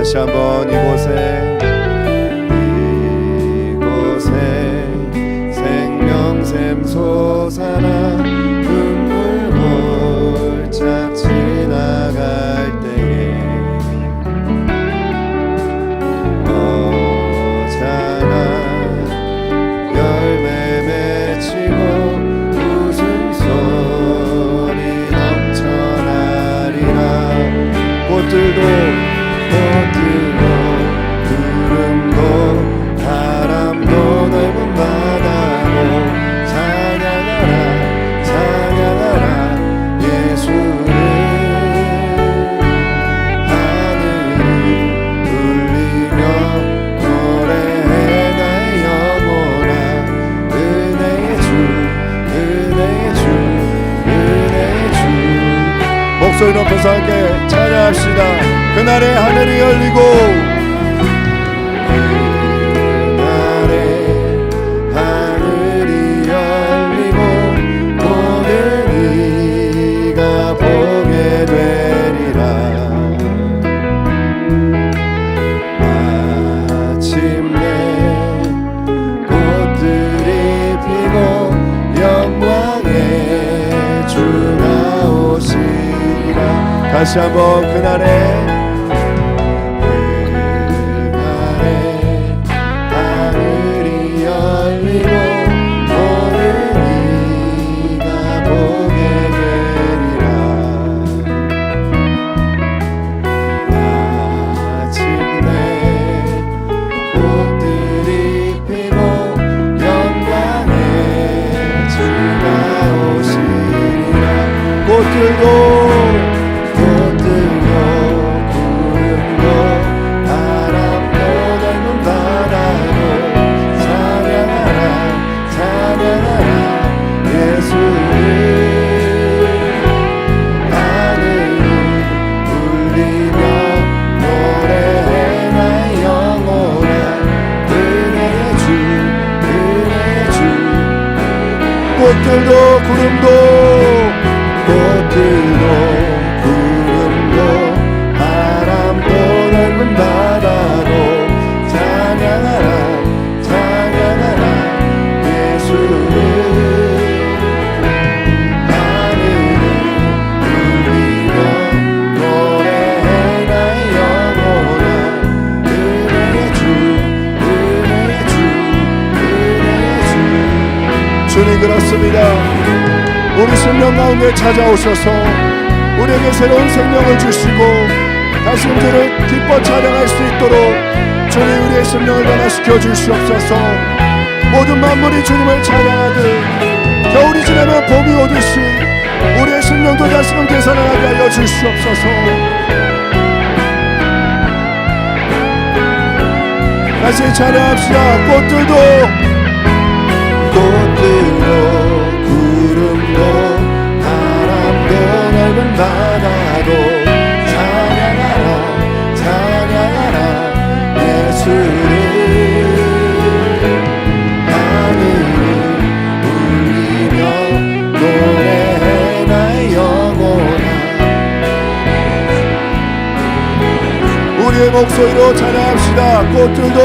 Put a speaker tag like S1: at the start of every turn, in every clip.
S1: 다시 한번 이곳에 소리 높여서 함께 찬양합시다. 그날의 하늘이 열리고 다시 한번 그날에 찾아오셔서. 우리에게 새로운 생명을 주시고 다시 그를 기뻐 찬양할 수 있도록 주님 우리의 생명을 변화시켜 주시옵소서. 모든 만물이 주님을 찬양하듯 겨울이 지나면 봄이 오듯이 우리의 생명도 다시금 되살아나게 알려 주시옵소서. 다시 찬양합시다. 꽃들도 그 넓은 바다도 찬양하라 찬양하라 예수를 하늘을 울리며 노래나 영혼아 우리의 목소리로 찬양합시다. 꽃들도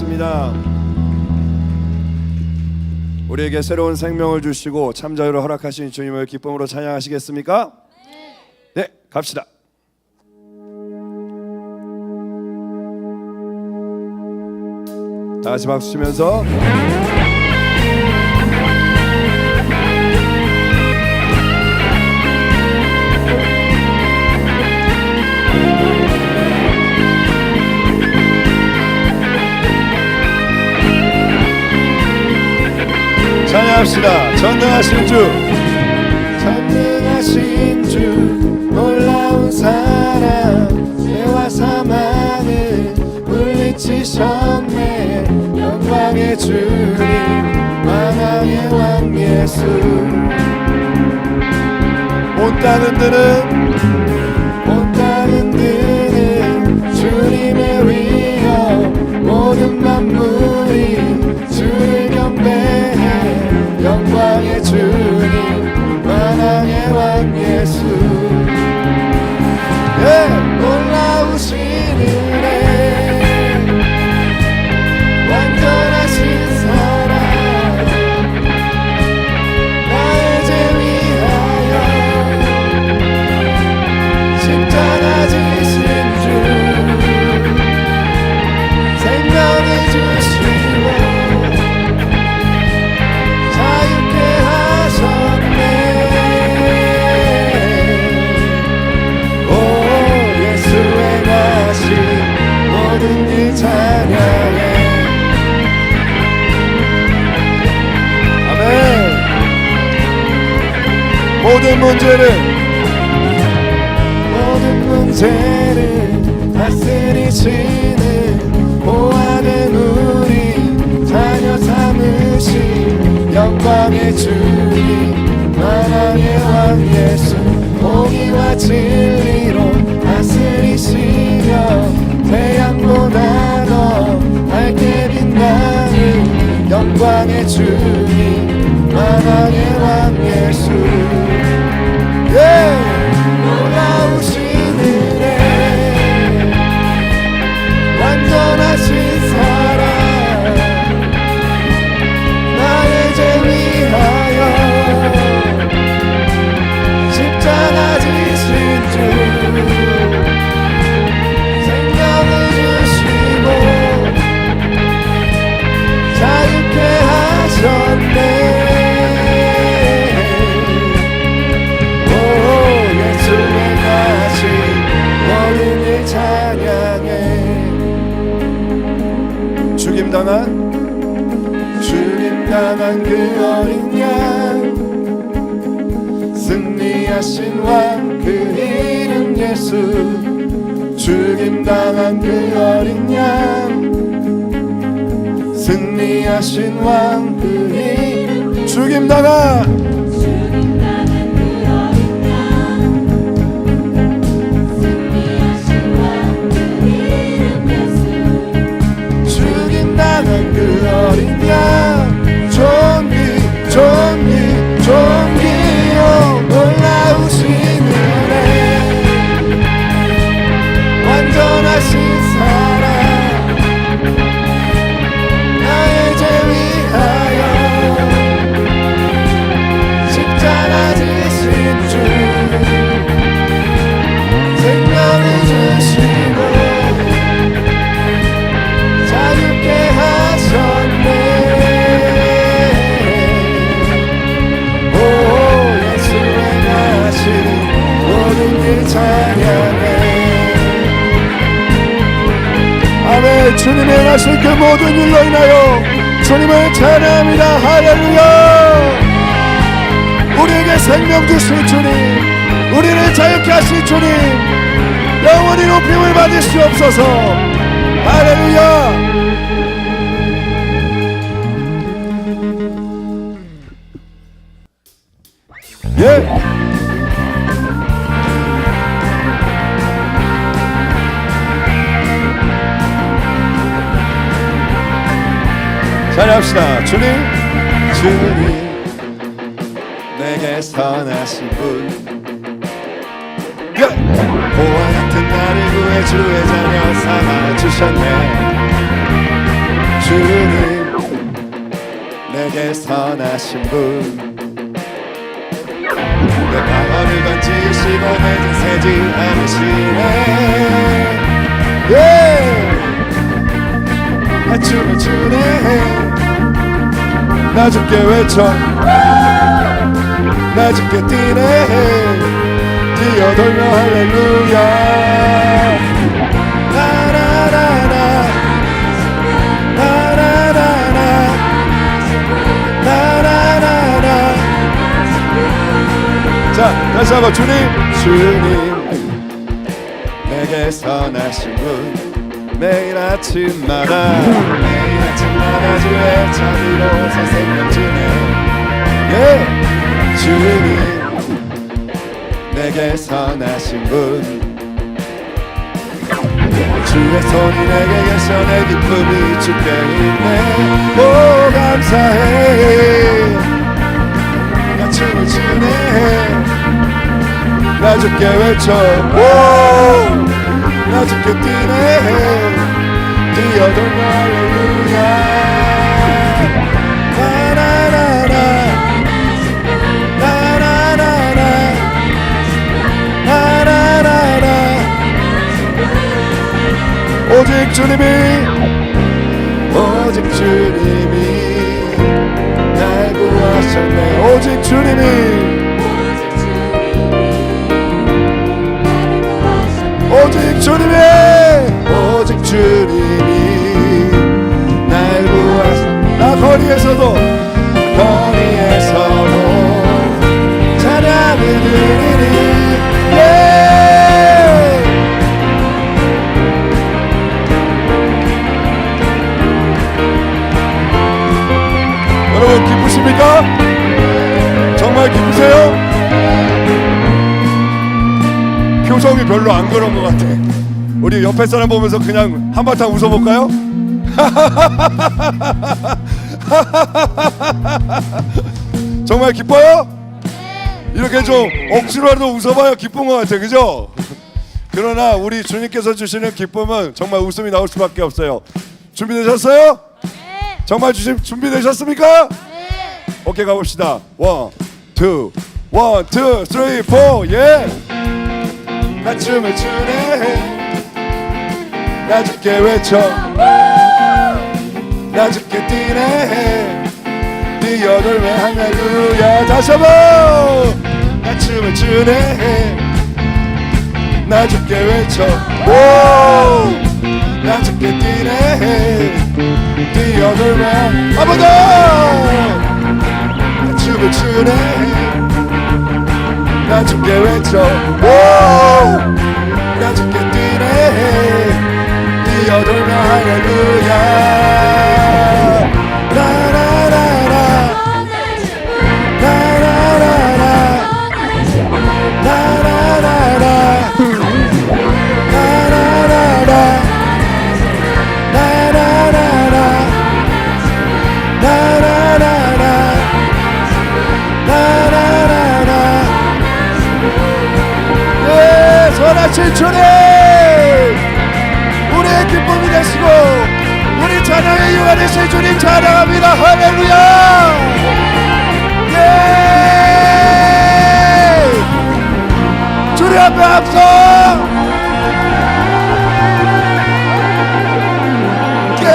S1: 기도하겠습니다. 우리에게 새로운 생명을 주시고 참자유를 허락하신 주님을 기쁨으로 찬양하시겠습니까? 네, 갑시다. 다시 박수 치면서. 찬양합시다. 전능하신 주. 전능하신 주 놀라운 사랑 죄와 사망을 물리치셨네 영광의 주님 만왕의 왕 예수 온 땅은 드는 주님 만왕의 왕 예수. 주님 만왕의 왕 예수 공의와 진리로 다스리시며 태양보다 더 밝게 빛나는 영광의 주. 대신 왕들이 죽임당한 주신 주님 우리를 자유케 하신 주님 영원히 높임을 받을 수 없어서. 할렐루야. 예. 찬양합시다. 주님 주님. 내게 선하신 분 예! 보와 같은 나를 구해 주의 자녀 삼아 주셨네 주님 내게 선하신 분내 방언을 건지시고 내 진 세지 않으시네 예! 나 춤을 추네 나 죽게 외쳐 나 죽게 뛰네. 뛰어돌며 할렐루야. 다시 한번 주님 주님. 내게 선하신 분 매일 아침마다 매일 아침마다 주의 자비로서 생명 주네. 예 주님 내게 선하신 분. 주의 손이 내게 계셔 내 기쁨이 주께 있네. 오 감사해. 나 춤을 추네. 나 죽게 외쳐. 오나 죽게 뛰네. 뛰어들며 할렐루야 오직 주님이 오직 주님이 날 구하셨네. 오직 주님이 오직 주님이 오직 주님이 날 구하셨네. 나 거리에서도 기쁘십니까? 정말 기쁘세요? 표정이 별로 안 그런 것 같아. 우리 옆에 사람 보면서 그냥 한바탕 웃어볼까요? 정말 기뻐요? 이렇게 좀 억지로라도 웃어봐야 기쁜 것 같아, 그죠? 그러나 우리 주님께서 주시는 기쁨은 정말 웃음이 나올 수밖에 없어요. 준비되셨어요? 정말 주심 준비되셨습니까? 오케이 가봅시다. 원, 투, 원, 투, 쓰리, 포, 예. 나 춤을 추네. 나 죽게 외쳐. 나 죽게 뛰네. 뛰어들며 할렐루야. 다시 한번. 나 춤을 추네. 나 죽게 외쳐. 오. 나 죽게 뛰네. 한번 더. 나 춤을 추네 나 죽게 외쳐. 오나 죽게 뛰네. 뛰어돌며 할렐루야 선하신 주님! 우리의 기쁨이 되시고 우리 찬양의 유가 되신 주님 찬양합니다. 할렐루야! 예! 주님 앞에 합성! 예!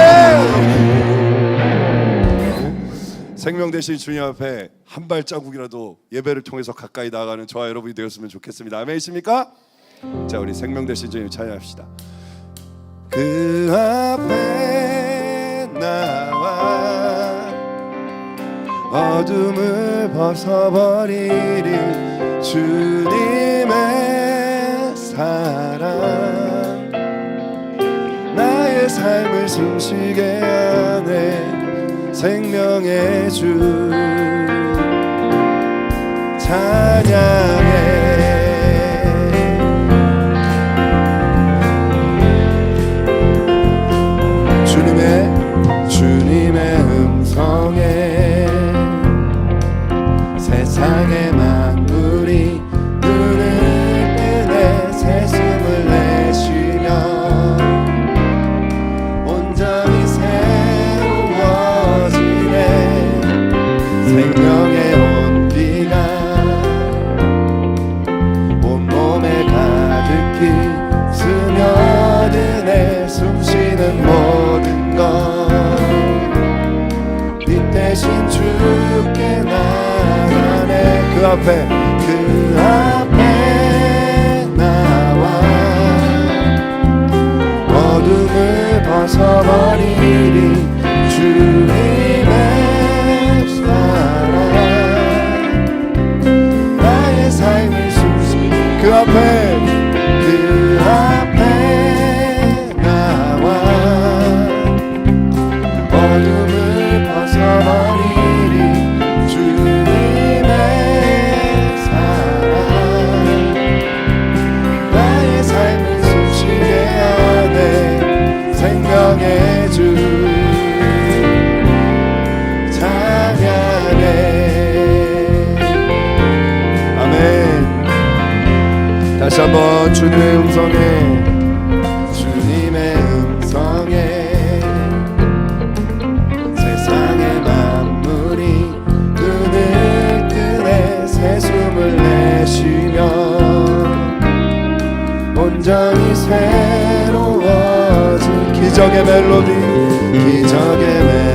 S1: 생명 대신 주님 앞에 한 발자국이라도 예배를 통해서 가까이 나아가는 저와 여러분이 되었으면 좋겠습니다. 아멘이십니까? 자 우리 생명되신 주님 찬양합시다. 그 앞에 나와 어둠을 벗어버리는 주님의 사랑. 나의 삶을 숨쉬게 하네 생명의 주. 찬양해. 떠나서 버리리. 주 기적의 멜로디 기적의 멜로디.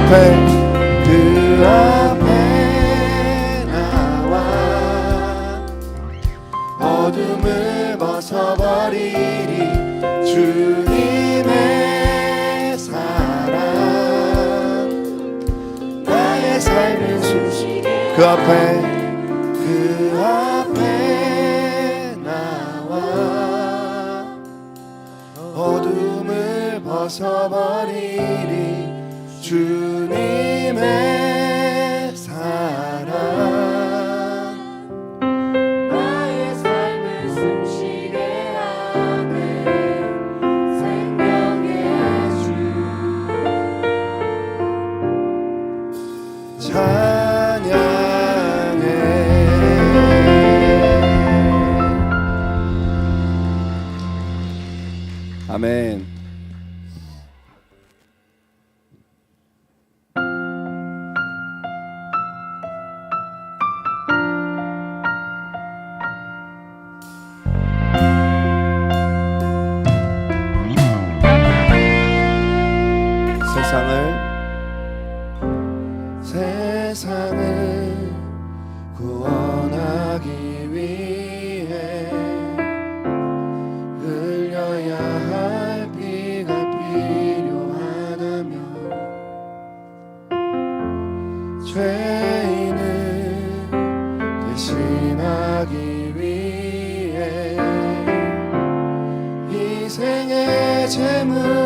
S1: 앞에 그 앞에 나와. 어둠을 벗어버리리 주님의 사랑. 나의 삶을 수시그 앞에 재물.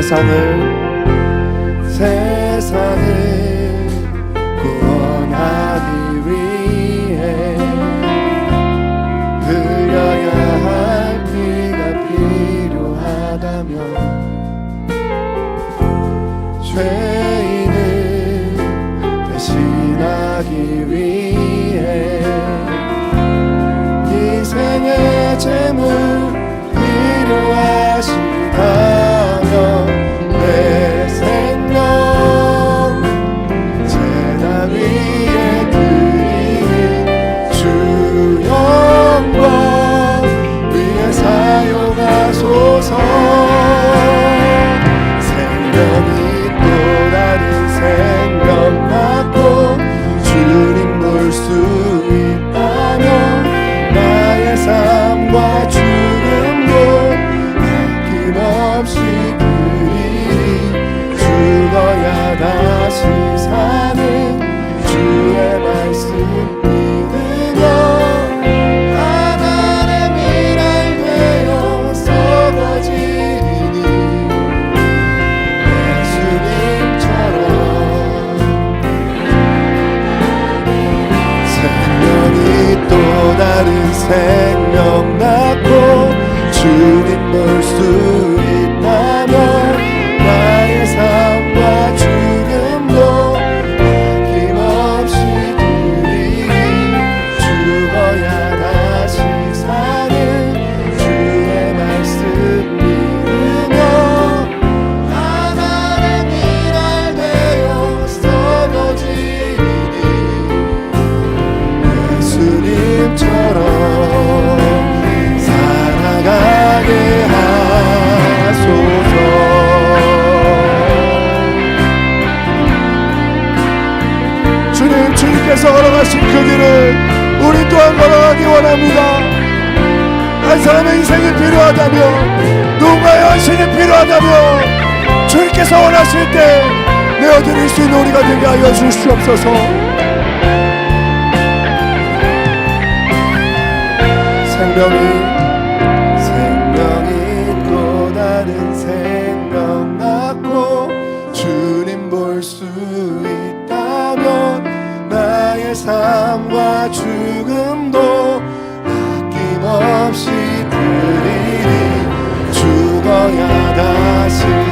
S1: us all the
S2: 나를
S1: 생명나고 주님 볼수 그 길을 우리 또한 걸어가기 원합니다. 한 사람의 인생이 필요하다면 누군가의 헌신이 필요하다면 주님께서 원하실 때 내어드릴 수 있는 우리가 되게 하여 주시옵소서 생명이 삶과 죽음도 아낌없이 드리니 죽어야 다시